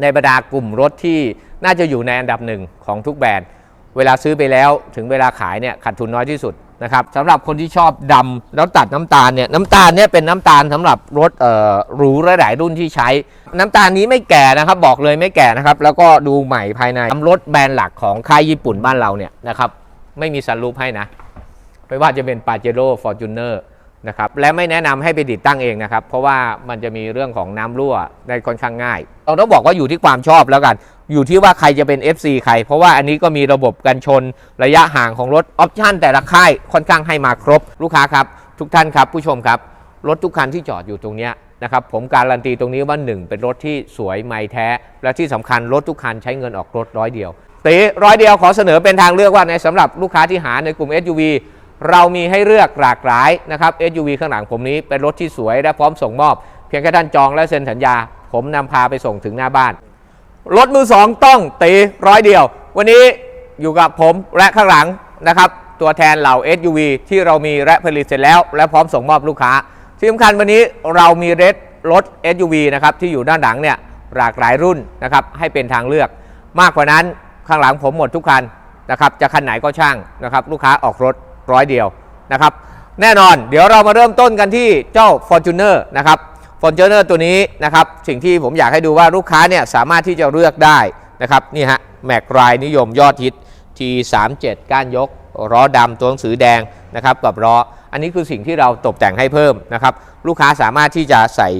ในบรรดากลุ่มรถที่น่าจะอยู่ในอันดับหนึ่งของทุกแบรนด์ เวลาซื้อไปแล้วถึงเวลาขายเนี่ยขาดทุนน้อยที่สุดนะครับสำหรับคนที่ชอบดำแล้วตัดน้ำตาลเนี่ยน้ำตาลเนี่ยเป็นน้ำตาลสำหรับรถเอ่อหรูหลายๆรุ่นที่ใช้ น้ำตาลนี้ไม่แก่นะครับบอกเลยไม่แก่นะครับแล้วก็ดูใหม่ภายในรถแบรนด์หลักของค่ายญี่ปุ่นบ้านเราเนี่ยนะครับไม่มีซันรูฟให้นะไม่ว่าจะเป็น p a j e r o Fortuner นอร์ะครับและไม่แนะนำให้ไปติดตั้งเองนะครับ เพราะว่ามันจะมีเรื่องของน้ำรั่วได้ค่อนข้างง่าย เราต้องบอกว่าอยู่ที่ความชอบแล้วกัน อยู่ที่ว่าใครจะเป็น FC ใคร เพราะว่าอันนี้ก็มีระบบกันชนระยะห่างของรถออปชั่นแต่ละค่ายค่อนข้างให้มาครบลูกค้าครับ ทุกท่านครับ ผู้ชมครับ รถทุกคันที่จอดอยู่ตรงนี้นะครับผมการันตีตรงนี้ว่าหนึ่งเป็นรถที่สวยไม่แท้ และที่สำคัญรถทุกคันใช้เงินออกรถร้อยเดียวตีร้อยเดียวขอเสนอเป็นทางเลือกว่าในสำหรับลูกค้าที่หาในกลุ่ม SUV เรามีให้เลือกหลากหลายนะครับ SUV ข้างหลังผมนี้เป็นรถที่สวยและพร้อมส่งมอบ เพียงแค่ท่านจองและเซ็นสัญญา ผมนำพาไปส่งถึงหน้าบ้าน รถมือสองต้องตีร้อยเดียว วันนี้อยู่กับผมและข้างหลังนะครับ ตัวแทนเหล่า SUV ที่เรามีและผลิตเสร็จแล้ว และพร้อมส่งมอบลูกค้าที่สำคัญวันนี้เรามีเรถรถ SUV นะครับที่อยู่ด้านหลังเนี่ยหลากหลายรุ่นนะครับให้เป็นทางเลือก มากกว่านั้นข้างหลังผมหมดทุกคันนะครับจะคันไหนก็ช่างนะครับลูกค้าออกรถ ร้อยเดียวนะครับแน่นอนเดี๋ยวเรามาเริ่มต้นกันที่เจ้า Fortuner นะครับ Fortuner ตัวนี้นะครับสิ่งที่ผมอยากให้ดูว่าลูกค้าเนี่ยสามารถที่จะเลือกได้นะครับนี่ฮะแม็กรายนิยมยอดฮิต T37 ก้านยกล้อดำตัวหนังสือแดงนะครับกับล้ออันนี้คือสิ่งที่เราตกแต่งให้เพิ่มนะครับลูกค้าสามารถที่จะใส่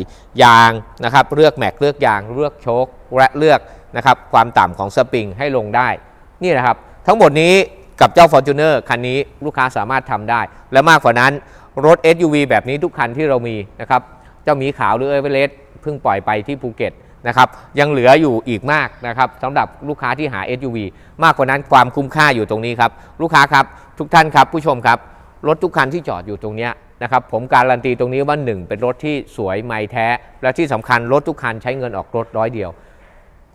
ยางนะครับเลือกแม็กเลือกยางเลือกโชคและเลือกนะครับความต่ำของสปริงให้ลงได้นี่นะครับทั้งหมดนี้ กับเจ้า Fortuner คันนี้ลูกค้าสามารถทำได้ และมากกว่านั้นรถ SUV แบบนี้ทุกคันที่เรามีนะครับเจ้าหมีขาวหรือเอเวอเรสต์เพิ่งปล่อยไปที่ภูเก็ตนะครับยังเหลืออยู่อีกมากนะครับสำหรับลูกค้าที่หา SUV มากกว่านั้นความคุ้มค่าอยู่ตรงนี้ครับลูกค้าครับทุกท่านครับผู้ชมครับรถทุกคันที่จอดอยู่ตรงนี้นะครับผมการันตีตรงนี้ว่าหนึ่งเป็นรถที่สวยไม่แท้ และที่สำคัญรถทุกคันใช้เงินออกรถร้อยเดียว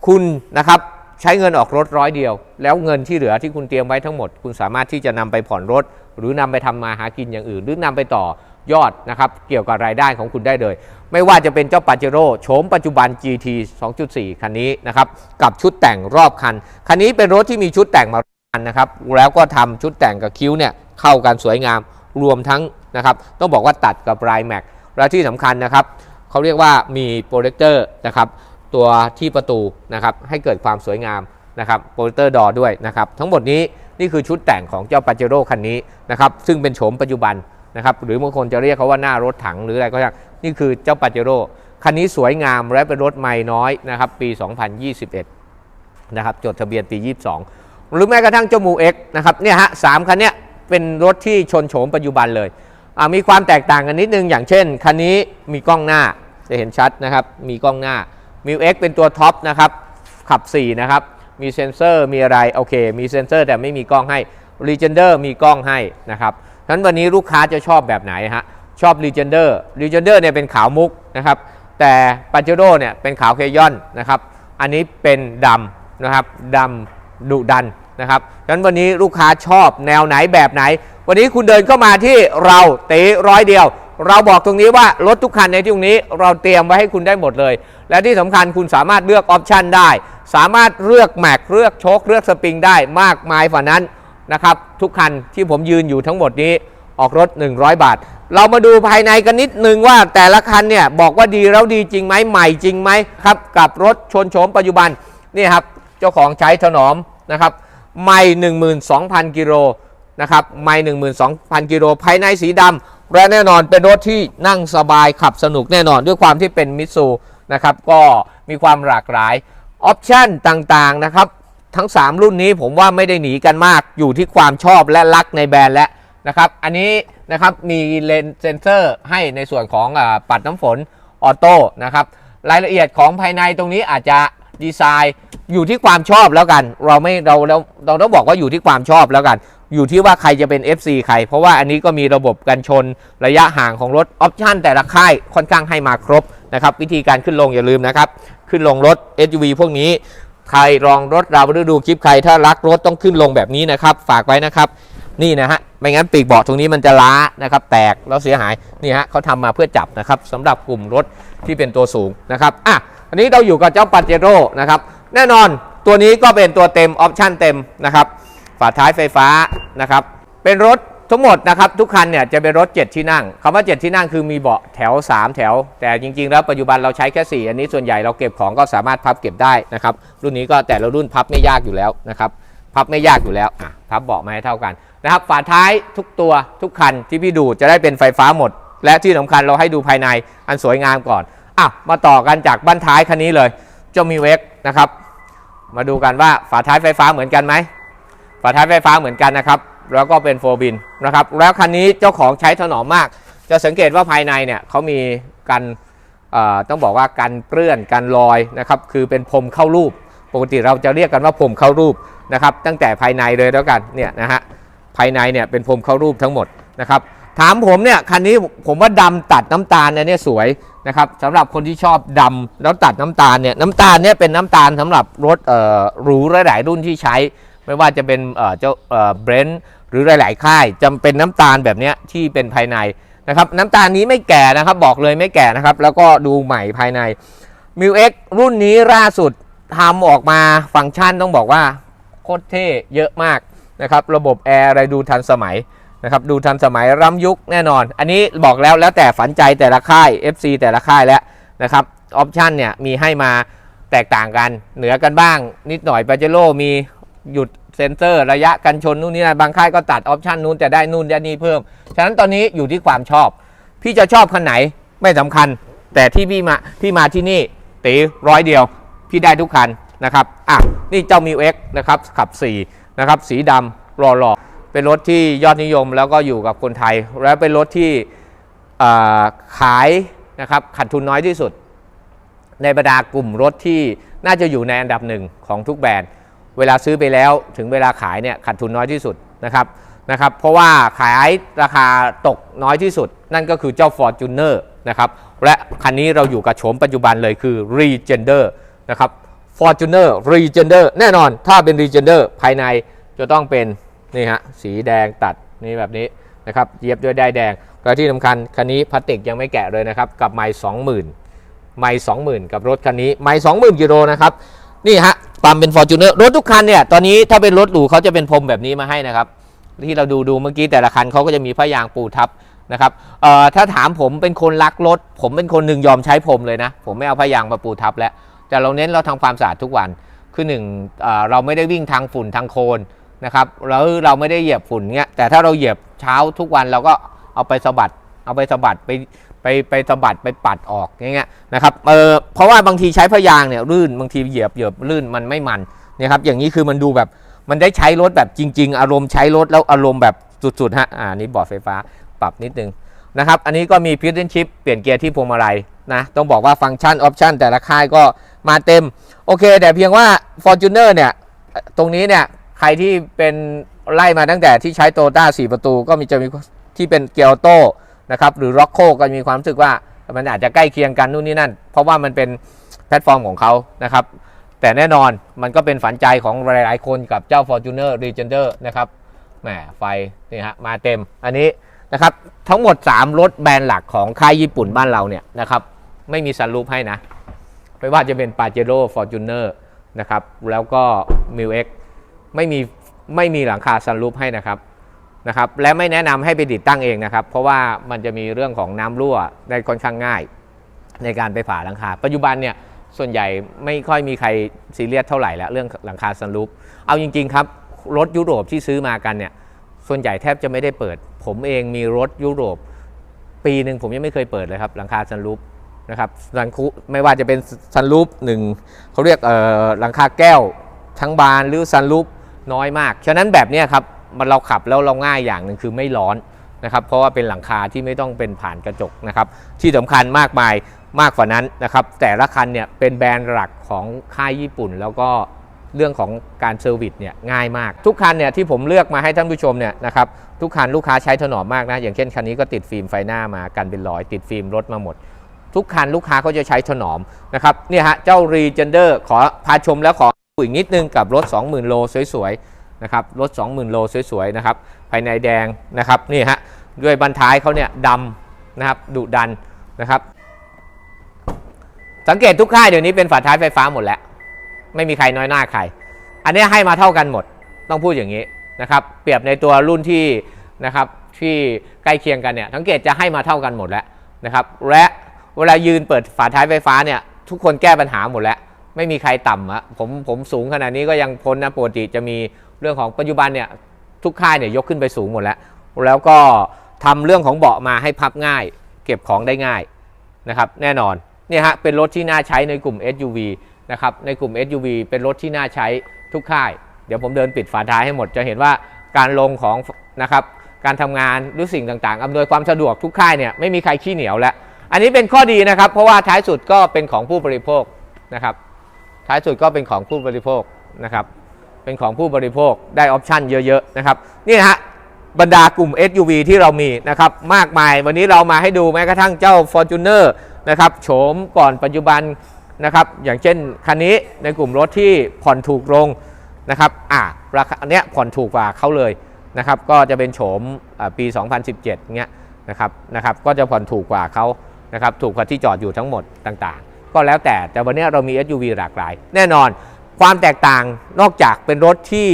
คุณนะครับ ใช้เงินออกรถร้อยเดียว แล้วเงินที่เหลือที่คุณเตรียมไว้ทั้งหมด คุณสามารถที่จะนำไปผ่อนรถ หรือนำไปทำมาหากินอย่างอื่น หรือนำไปต่อยอดนะครับเกี่ยวกับรายได้ของคุณได้เลย ไม่ว่าจะเป็นเจ้าปาเจโร่โฉมปัจจุบัน GT 2.4 คันนี้นะครับกับชุดแต่งรอบคัน คันนี้เป็นรถที่มีชุดแต่งมานะครับแล้วก็ทำชุดแต่งกับคิ้วเนี่ยเข้ากันสวยงามรวมทั้งนะครับต้องบอกว่าตัดกับรายแม็กและที่สำคัญนะครับเขาเรียกว่ามีโปรเจคเตอร์นะครับ ตัวที่ประตูนะครับให้เกิดความสวยงามนะครับโปรเตอร์ดอด้วยนะครับทั้งหมดนี้นี่คือชุดแต่งของเจ้าปาเจโร่คันนี้นะครับซึ่งเป็นโฉมปัจจุบันนะครับหรือบางคนจะเรียกเขาว่าหน้ารถถังหรืออะไรก็ได้นี่คือเจ้าปาเจโร่คันนี้สวยงามและเป็นรถใหม่น้อยนะครับปี 2021นะครับจดทะเบียนปี 22 หรือแม้กระทั่งเจ้ามูเอ็กนะครับเนี่ยฮะสามคันเนี้ยเป็นรถที่ชนโฉมปัจจุบันเลยมีความแตกต่างกันนิดนึงอย่างเช่นคันนี้มีกล้องหน้าจะเห็นชัดนะครับมีกล้องหน้า มิวเอ็กเป็นตัวท็อปนะครับ ขับ 4 นะครับ มีเซนเซอร์มีอะไร โอเค มีเซนเซอร์แต่ไม่มีกล้องให้ r e g e n d e r มีกล้องให้นะครับฉะนั้นวันนี้ลูกค้าจะชอบแบบไหนฮะ ชอบ r e g e n d e r r e g e n d e r เนี่ยเป็นขาวมุกนะครับ แต่ปาเจโร่เนี่ยเป็นขาวเคยอนนะครับ อันนี้เป็นดำนะครับดำดุดันนะครับฉะนั้นวันนี้ลูกค้าชอบแนวไหนแบบไหน วันนี้คุณเดินเข้ามาที่เราเตะร้อยเดียว เราบอกตรงนี้ว่ารถทุกคันในที่ตรงนี้เราเตรียมไว้ให้คุณได้หมดเลย และที่สำคัญคุณสามารถเลือกออปชันได้ สามารถเลือกแม็กเลือกโชคเลือกสปริงได้มากมายกว่านั้นนะครับทุกคันที่ผมยืนอยู่ทั้งหมดนี้ออกรถ 100 บาท เรามาดูภายในกันนิดนึงว่าแต่ละคันเนี่ยบอกว่าดีแล้วดีจริงไหมใหม่จริงไหมครับกับรถชนโฉมปัจจุบันนี่ครับเจ้าของใช้ถนอมนะครับไม่ 12,000 กิโล นะครับไม่12,000กิโลภายในสีดำและแน่นอนเป็นรถที่นั่งสบายขับสนุกแน่นอนด้วยความที่เป็นมิตซูนะครับก็มีความหลากหลายออปชันต่างๆนะครับทั้ง 3 รุ่นนี้ผมว่าไม่ได้หนีกันมากอยู่ที่ความชอบและรักในแบรนด์และนะครับอันนี้นะครับมีเลนเซนเซอร์ให้ในส่วนของอปัดน้ำฝนออโต้นะครับรายละเอียดของภายในตรงนี้อาจจะดีไซน์อยู่ที่ความชอบแล้วกัน เราไม่เราเราเราต้องบอกว่าอยู่ที่ความชอบแล้วกัน อยู่ที่ว่าใครจะเป็น FC ใคร เพราะว่าอันนี้ก็มีระบบกันชนระยะห่างของรถออปชันแต่ละค่ายค่อนข้างให้มาครบนะครับวิธีการขึ้นลงอย่าลืมนะครับ ขึ้นลงรถ SUV พวกนี้ใครลองรถเราหรือดูคลิปใครถ้ารักรถต้องขึ้นลงแบบนี้นะครับ ฝากไว้นะครับ นี่นะฮะไม่งั้นปีกเบาะตรงนี้มันจะล้านะครับ แตกแล้วเสียหายนี่ฮะเขาทำมาเพื่อจับนะครับสำหรับกลุ่มรถที่เป็นตัวสูงนะครับอะอันนี้เราอยู่กับเจ้าปาเจโร่นะครับแน่นอนตัวนี้ก็เป็นตัวเต็มออปชั่นเต็มนะครับ ฝาท้ายไฟฟ้านะครับ เป็นรถทั้งหมดนะครับทุกคันเนี่ยจะเป็นรถ 7 ที่นั่งคำว่า 7 ที่นั่งคือมีเบาะแถว 3 แถว แต่จริงๆ แล้วปัจจุบันเราใช้แค่ 4 อันนี้ส่วนใหญ่เราเก็บของก็สามารถพับเก็บได้นะครับ รุ่นนี้ก็แต่ละรุ่นพับไม่ยากอยู่แล้วนะครับ พับไม่ยากอยู่แล้วพับเบาะมาให้เท่ากันนะครับฝาท้ายทุกตัวทุกคันที่พี่ดูจะได้เป็นไฟฟ้าหมด และที่สำคัญเราให้ดูภายในอันสวยงามก่อนอะมาต่อกันจากบ้านท้ายคันนี้เลยจ้ามีเวกนะครับ มาดูกันว่าฝาท้ายไฟฟ้าเหมือนกันไหม ฝาท้ายไฟฟ้าเหมือนกันนะครับ แล้วก็เป็นโฟบินนะครับ แล้วคันนี้เจ้าของใช้ถนอมมาก จะสังเกตว่าภายในเนี่ยเขามีกันต้องบอกว่ากันเปื้อนกันรอยนะครับ คือเป็นพรมเข้ารูป ปกติเราจะเรียกกันว่าพรมเข้ารูปนะครับ ตั้งแต่ภายในเลยแล้วกันเนี่ยนะฮะ ภายในเนี่ยเป็นพรมเข้ารูปทั้งหมดนะครับ ถามผมเนี่ยคันนี้ผมว่าดำตัดน้ำตาลเนี่ยเนี่สวยนะครับสำหรับคนที่ชอบดำแล้วตัดน้ำตาลเนี่ยน้ำตาลเนี่ยเป็นน้ำตาลสำหรับรถเอ่อหรูหลายๆรุ่นที่ใช้ ไม่ว่าจะเป็นเจ้าเบรนท์หรือหลาย ๆ ค่ายจำเป็นน้ำตาลแบบนี้ที่เป็นภายในนะครับน้ำตาลนี้ไม่แก่นะครับบอกเลยไม่แก่นะครับ แล้วก็ดูใหม่ภายใน m ิวเอ็กรุ่นนี้ล่าสุดทำออกมาฟังก์ชันต้องบอกว่าโคตรเท่เยอะมากนะครับ ระบบแอร์อะไรดูทันสมัยนะครับ ดูทันสมัยล้ำยุคแน่นอน อันนี้บอกแล้วแล้วแต่ฝันใจแต่ละค่าย FC แต่ละค่ายแล้วนะครับออปชันเนี่ยมีให้มาแตกต่างกัน เหนือกันบ้างนิดหน่อยปาเจโร่มี หยุดเซ็นเซอร์ระยะกันชนนู่นนี่นะบางค่ายก็ตัดออปชันนู้นจะได้นู่นได้นี่เพิ่ม ฉะนั้นตอนนี้อยู่ที่ความชอบ พี่จะชอบคันไหนไม่สำคัญ แต่ที่พี่มาพี่มาที่นี่ตีร้อยเดียว พี่ได้ทุกคันนะครับอะนี่เจ้ามิวเอ็กนะครับขับ4นะครับสีดำหล่อๆเป็นรถที่ยอดนิยมแล้วก็อยู่กับคนไทย และเป็นรถที่ขายนะครับขาดทุนน้อยที่สุด ในบรรดากลุ่มรถที่น่าจะอยู่ในอันดับหนึ่งของทุกแบรนด์ เวลาซื้อไปแล้วถึงเวลาขายเนี่ยขาดทุนน้อยที่สุดนะครับนะครับ เพราะว่าขายราคาตกน้อยที่สุด นั่นก็คือเจ้า Fortuner นะครับและคันนี้เราอยู่กับโฉมปัจจุบันเลยคือ Regender นะครับ Fortuner Regender แน่นอนถ้าเป็น Regender ภายในจะต้องเป็นนี่ฮะสีแดงตัดนี่แบบนี้นะครับเย็บด้วยได้ายแดงและที่สำคัญคันนี้พลาสติกยังไม่แกะเลยนะครับกับไมล์20,000ไม่สองหมื่นกับรถคันนี้ไม่สองหมื่นกิโลนะครับนี่ฮะ ปั๊มเป็น f o r t u n e r รถทุกคันเนี่ย ตอนนี้ถ้าเป็นรถหรูเขาจะเป็นพรมแบบนี้มาให้นะครับ ที่เราดูดูเมื่อกี้แต่ละคันเขาก็จะมีผ้ายางปูทับนะครับเอ่อถ้าถามผมเป็นคนรักรถ ผมเป็นคนหนึ่งยอมใช้พรมเลยนะ ผมไม่เอาผ้ายางมาปูทับแล้วแต่เราเน้นเราทำความสะอาดทุกวันคือหนึ่งเอ่อเราไม่ได้วิ่งทางฝุ่นทางโคลนนะครับแล้วเราไม่ได้เหยียบฝุ่นเงี้ยแต่ถ้าเราเหยียบเช้าทุกวันเราก็เอาไปสะบัดเอาไปสะบัดไป ไปไปสะบัดไปปัดออกอย่างเงี้ยนะครับเออเพราะว่าบางทีใช้พยางเนี่ยลื่นบางทีเหยียบเหยียบลื่นมันไม่มันเนี่ยครับอย่างนี้คือมันดูแบบมันได้ใช้รถแบบจริง ๆ อารมณ์ใช้รถแล้วอารมณ์แบบสุดๆฮะอ่านี่บอร์ดไฟฟ้าปรับนิดนึงนะครับอันนี้ก็มีพิ t เ n นชิปเปลี่ยนเกียร์ที่พวงมาลัยนะต้องบอกว่าฟังก์ชันออปชันแต่ละค่ายก็มาเต็ม โอเค แต่เพียงว่า Fortuner เนี่ยตรงนี้เนี่ยใครที่เป็นไล่มาตั้งแต่ที่ใช้โตต้า4ประตูก็มีจะมีที่เป็นเกียร์ออโต้ นะครับหรือ r o c k o ก็มีความรู้สึกว่ามันอาจจะใกล้เคียงกันนู่นนี่นั่น เพราะว่ามันเป็นแพลตฟอร์มของเขานะครับแต่แน่นอนมันก็เป็นฝันใจของหลาย ๆ คนกับเจ้า Fortuner Legender นะครับแหมไฟนี่ฮะมาเต็มอันนี้นะครับทั้งหมด 3 รถแบรนด์หลักของค่ายญี่ปุ่นบ้านเราเนี่ยนะครับไม่มีซันรูปให้นะ ไม่ว่าจะเป็น Pajero Fortuner นะครับแล้วก็ m i l X ไม่มีไม่มีหลังคาซันรูปให้นะครับ นะครับและไม่แนะนำให้ไปติดตั้งเองนะครับ เพราะว่ามันจะมีเรื่องของน้ำรั่วได้ค่อนข้างง่าย ในการไปผ่าหลังคา ปัจจุบันเนี่ยส่วนใหญ่ไม่ค่อยมีใครซีเรียสเท่าไหร่แล้วเรื่องหลังคาซันรูปเอาจริง ๆ ครับรถยุโรปที่ซื้อมากันเนี่ยส่วนใหญ่แทบจะไม่ได้เปิด ผมเองมีรถยุโรป ปีหนึ่งผมยังไม่เคยเปิดเลยครับหลังคาซันรูปนะครับซันคุไม่ว่าจะเป็นซันรูปหนึ่งเขาเรียกเออหลังคาแก้วทั้งบานหรือซันรูปน้อยมาก ฉะนั้นแบบเนี้ยครับ มันเราขับแล้วเราง่ายอย่างหนึ่งคือไม่ร้อนนะครับ เพราะว่าเป็นหลังคาที่ไม่ต้องเป็นผ่านกระจกนะครับ ที่สำคัญมากมายมากกว่านั้นนะครับ แต่ละคันเนี่ยเป็นแบรนด์หลักของค่ายญี่ปุ่น แล้วก็เรื่องของการเซอร์วิสเนี่ยง่ายมาก ทุกคันเนี่ยที่ผมเลือกมาให้ท่านผู้ชมเนี่ยนะครับทุกคันลูกค้าใช้ถนอมมากนะอย่างเช่นคันนี้ก็ติดฟิล์มไฟหน้ามากันเป็นรอย ติดฟิล์มรถมาหมด ทุกคันลูกค้าเขาจะใช้ถนอมนะครับเนี่ยฮะเจ้า Regender ขอพาชมแล้วขออีกนิดนึงกับรถ 20,000 โลสวยๆ นะครับรถ 20,000 โลสวยๆนะครับภายในแดงนะครับนี่ฮะด้วยบันท้ายเขาเนี่ยดำนะครับดุดันนะครับ สังเกตทุกค่ายเดี๋ยวนี้เป็นฝาท้ายไฟฟ้าหมดแล้ว ไม่มีใครน้อยหน้าใคร อันนี้ให้มาเท่ากันหมดต้องพูดอย่างนี้นะครับ เปรียบในตัวรุ่นที่นะครับที่ใกล้เคียงกันเนี่ยสังเกตจะให้มาเท่ากันหมดแล้วนะครับและเวลายืนเปิดฝาท้ายไฟฟ้าเนี่ยทุกคนแก้ปัญหาหมดแล้ว ไม่มีใครต่ำอะผมผมสูงขนาดนี้ก็ยังพ้นนะปกติจะมี เรื่องของปัจจุบันเนี่ยทุกค่ายเนี่ยยกขึ้นไปสูงหมดแล้ว แล้วก็ทำเรื่องของเบาะมาให้พับง่าย เก็บของได้ง่ายนะครับแน่นอนเนี่ยฮะเป็นรถที่น่าใช้ในกลุ่ม SUV นะครับในกลุ่ม SUV เป็นรถที่น่าใช้ทุกค่าย เดี๋ยวผมเดินปิดฝาท้ายให้หมดจะเห็นว่าการลงของนะครับการทำงานหรือสิ่งต่างๆ อำนวยความสะดวกทุกค่ายเนี่ยไม่มีใครขี้เหนียวแล้ว อันนี้เป็นข้อดีนะครับ เพราะว่าท้ายสุดก็เป็นของผู้บริโภคนะครับ ท้ายสุดก็เป็นของผู้บริโภคนะครับ เป็นของผู้บริโภคได้ออปชันเยอะๆนะครับนี่ฮะบรรดากลุ่ม SUV ที่เรามีนะครับมากมายวันนี้เรามาให้ดูแม้กระทั่งเจ้า Fortuner นะครับโฉมก่อนปัจจุบันนะครับอย่างเช่นคันนี้ในกลุ่มรถที่ผ่อนถูกลงนะครับอะราคาเนี้ยผ่อนถูกกว่าเขาเลยนะครับก็จะเป็นโฉมปี 2017เงี้ยนะครับนะครับก็จะผ่อนถูกกว่าเขานะครับถูกกว่าที่จอดอยู่ทั้งหมดต่างๆ ก็แล้วแต่แต่วันนี้เรามี SUV หลากหลาย แน่นอน ความแตกต่างนอกจากเป็นรถที่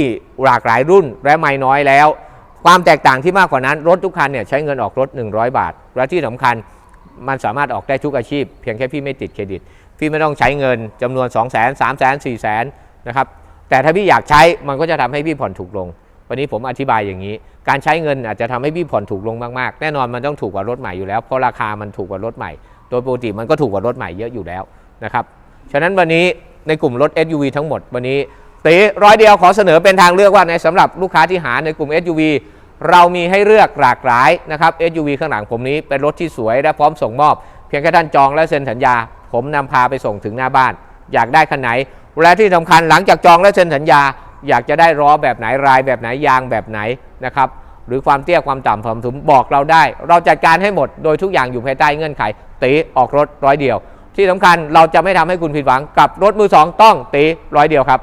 หลากหลายรุ่นและไม่น้อยแล้ว ความแตกต่างที่มากกว่านั้น รถทุกคันเนี่ยใช้เงินออกรถ 100 บาท และที่สำคัญมันสามารถออกได้ทุกอาชีพ เพียงแค่พี่ไม่ติดเครดิต พี่ไม่ต้องใช้เงินจำนวน 2 0 0 0 0 0 3 0 0 0 0 4 0 0 0 0นะครับแต่ถ้าพี่อยากใช้มันก็จะทำให้พี่ผ่อนถูกลง วันนี้ผมอธิบายอย่างนี้ การใช้เงินอาจจะทำให้พี่ผ่อนถูกลงมากๆ แน่นอนมันต้องถูกกว่ารถใหม่อยู่แล้วเพราะราคามันถูกกว่ารถใหม่ โดยปกติมันก็ถูกกว่ารถใหม่เยอะอยู่แล้วนะครับฉะนั้นวันนี้ ในกลุ่มรถ SUV ทั้งหมดวันนี้ตีร้อยเดียวขอเสนอเป็นทางเลือกว่าในสำหรับลูกค้าที่หาในกลุ่ม SUV เรามีให้เลือกหลากหลายนะครับ SUV ข้างหลังผมนี้เป็นรถที่สวยและพร้อมส่งมอบ เพียงแค่ท่านจองและเซ็นสัญญา ผมนำพาไปส่งถึงหน้าบ้าน อยากได้คันไหน และที่สำคัญหลังจากจองและเซ็นสัญญา อยากจะได้ล้อแบบไหนรายแบบไหนยางแบบไหนนะครับหรือความเตี้ยความต่ำความสูงบอกเราได้ เราจัดการให้หมดโดยทุกอย่างอยู่ภายใต้เงื่อนไขตีออกรถร้อยเดียว ที่สำคัญเราจะไม่ทำให้คุณผิดหวังกับรถมือสองต้องตีร้อยเดียวครับ